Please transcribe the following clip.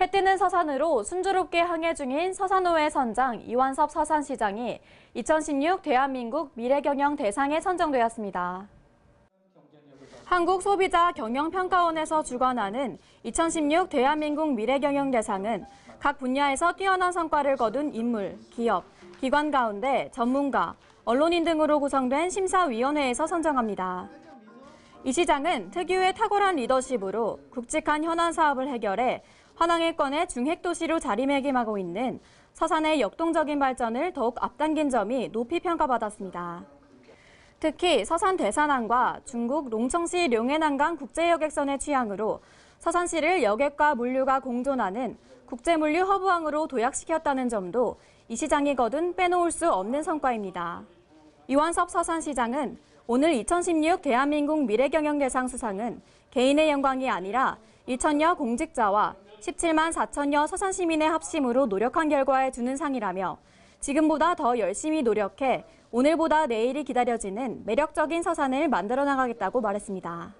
해 뜨는 서산으로 순조롭게 항해 중인 서산호의 선장 이완섭 서산시장이 2016 대한민국 미래경영 대상에 선정되었습니다. 한국소비자경영평가원에서 주관하는 2016 대한민국 미래경영 대상은 각 분야에서 뛰어난 성과를 거둔 인물, 기업, 기관 가운데 전문가, 언론인 등으로 구성된 심사위원회에서 선정합니다. 이 시장은 특유의 탁월한 리더십으로 굵직한 현안 사업을 해결해 환왕해권의 중핵도시로 자리매김하고 있는 서산의 역동적인 발전을 더욱 앞당긴 점이 높이 평가받았습니다. 특히 서산 대산항과 중국 롱청시 룡해난강 국제여객선의 취향으로 서산시를 여객과 물류가 공존하는 국제물류 허브항으로 도약시켰다는 점도 이 시장이 거둔 빼놓을 수 없는 성과입니다. 이완섭 서산시장은 오늘 2016 대한민국 미래경영대상 수상은 개인의 영광이 아니라 2천여 공직자와 17만 4천여 서산 시민의 합심으로 노력한 결과에 주는 상이라며 지금보다 더 열심히 노력해 오늘보다 내일이 기다려지는 매력적인 서산을 만들어 나가겠다고 말했습니다.